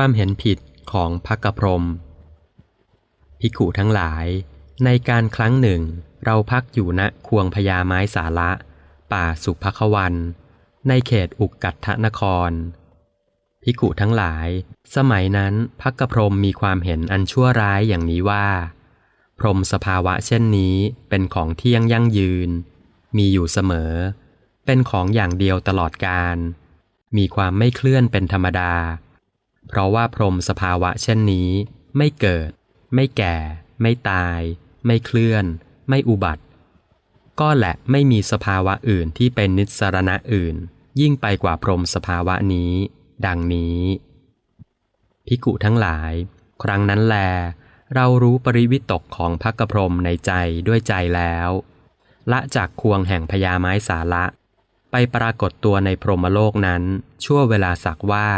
ความเห็นผิดของพักกพรมภิกขุทั้งหลาย ในการครั้งหนึ่ง เราพักอยู่ณควงพญาไม้สาระ ป่าสุภควัน ในเขตอุกกัตถนครภิกขุทั้งหลาย สมัยนั้นพักกพรมมีความเห็นอันชั่วร้ายอย่างนี้ว่า พรมสภาวะเช่นนี้เป็นของเที่ยงยั่งยืน มีอยู่เสมอ เป็นของอย่างเดียวตลอดกาลมีความไม่เคลื่อนเป็นธรรมดา เพราะว่าพรมสภาวะเช่นนี้ ไม่เกิด ไม่แก่ ไม่ตาย ไม่เคลื่อน ไม่อุบัติ ก็แหละไม่มีสภาวะอื่นที่เป็นนิสรณะอื่น ยิ่งไปกว่าพรมสภาวะนี้ ดังนี้พิกุทั้งหลาย ครั้งนั้นแล เรารู้ปริวิตกของพักพรมในใจด้วยใจแล้ว ละจากควงแห่งพญาไม้สาระไปปรากฏตัวในพรหมโลกนั้น ชั่วเวลาสักว่า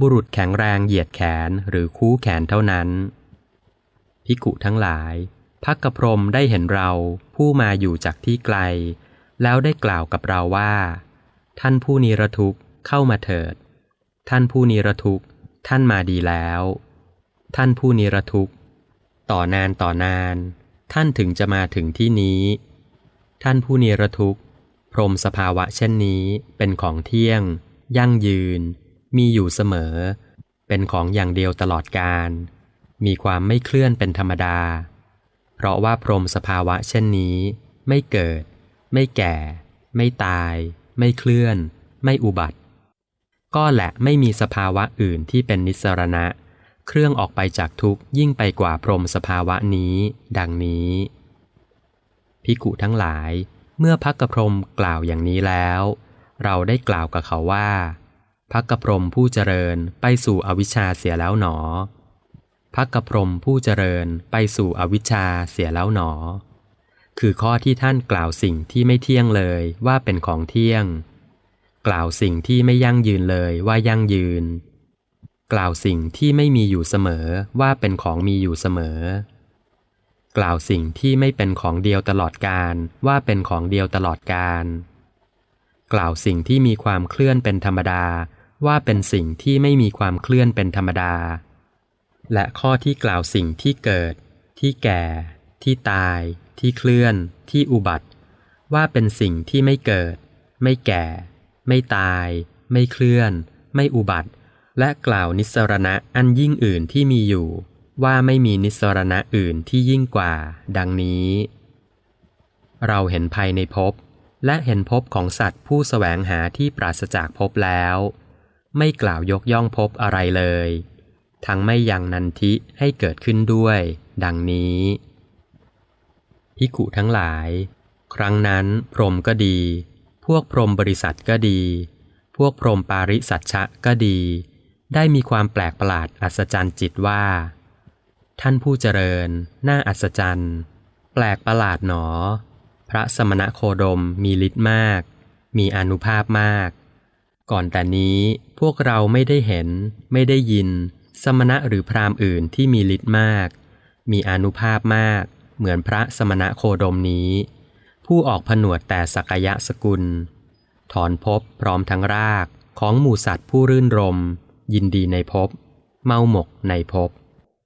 บุรุษแข็งแรงเหยียดแขนหรือคู่แขนเท่านั้น พิกุทั้งหลาย พักกระพรมได้เห็นเราผู้มาอยู่จากที่ไกล แล้วได้กล่าวกับเราว่า ท่านผู้นิรทุกข์เข้ามาเถิด ท่านผู้นิรทุกข์ท่านมาดีแล้ว ท่านผู้นิรทุกข์ต่อนานต่อนาน ท่านถึงจะมาถึงที่นี้ ท่านผู้นิรทุกข์พรมสภาวะเช่นนี้เป็นของเที่ยง ยั่งยืน มีอยู่เสมอ เป็นของอย่างเดียวตลอดการ มีความไม่เคลื่อนเป็นธรรมดา เพราะว่าพรมสภาวะเช่นนี้ ไม่เกิด ไม่แก่ ไม่ตาย ไม่เคลื่อน ไม่อุบัติ ก็แหละไม่มีสภาวะอื่นที่เป็นนิสรณะ เครื่องออกไปจากทุกข์ยิ่งไปกว่าพรมสภาวะนี้ ดังนี้ พิกุทั้งหลายเมื่อพักกระพรมกล่าวอย่างนี้แล้ว เราได้กล่าวกับเขาว่า พักกระพรมผู้เจริญไปสู่อวิชชาเสียแล้วหนอพักกระพรมผู้เจริญไปสู่อวิชชาเสียแล้วหนอ คือข้อที่ท่านกล่าวสิ่งที่ไม่เที่ยงเลยว่าเป็นของเที่ยง กล่าวสิ่งที่ไม่ยั่งยืนเลยว่ายั่งยืน กล่าวสิ่งที่ไม่มีอยู่เสมอว่าเป็นของมีอยู่เสมอ กล่าวสิ่งที่ไม่เป็นของเดียวตลอดการว่าเป็นของเดียวตลอดการ กล่าวสิ่งที่มีความเคลื่อนเป็นธรรมดา ว่าเป็นสิ่งที่ไม่มีความเคลื่อนเป็นธรรมดา และข้อที่กล่าวสิ่งที่เกิด ที่แก่ ที่ตาย ที่เคลื่อน ที่อุบัติ ว่าเป็นสิ่งที่ไม่เกิด ไม่แก่ ไม่ตาย ไม่เคลื่อน ไม่อุบัติ และกล่าวนิสรณะอันยิ่งอื่นที่มีอยู่ ว่าไม่มีนิสรณะอื่นที่ยิ่งกว่า ดังนี้ เราเห็นภัยในภพและเห็นภพของสัตว์ผู้สแสวงหาที่ปราศจากภพแล้ว ไม่กล่าวยกย่องภพอะไรเลย ทั้งไม่ยังนันทิให้เกิดขึ้นด้วย ดังนี้พิขุทั้งหลาย ครั้งนั้นพรมก็ดี พวกพรมบริษัทก็ดี พวกพรมปาริสัชชะก็ดี ได้มีความแปลกประหลาดอัศจรรย์จิตว่า ท่านผู้เจริญ น่าอัศจรรย์ แปลกประหลาดหนอ พระสมณะโคดมมีฤทธิ์มาก มีอนุภาพมาก ก่อนแต่นี้พวกเราไม่ได้เห็น ไม่ได้ยิน สมณะหรือพราหมณ์อื่นที่มีฤทธิ์มาก มีอนุภาพมาก เหมือนพระสมณะโคดมนี้ ผู้ออกผนวดแต่สักยะสกุล ถอนภพพร้อมทั้งรากของหมู่สัตว์ผู้รื่นรม ยินดีในภพเมาหมกในภพ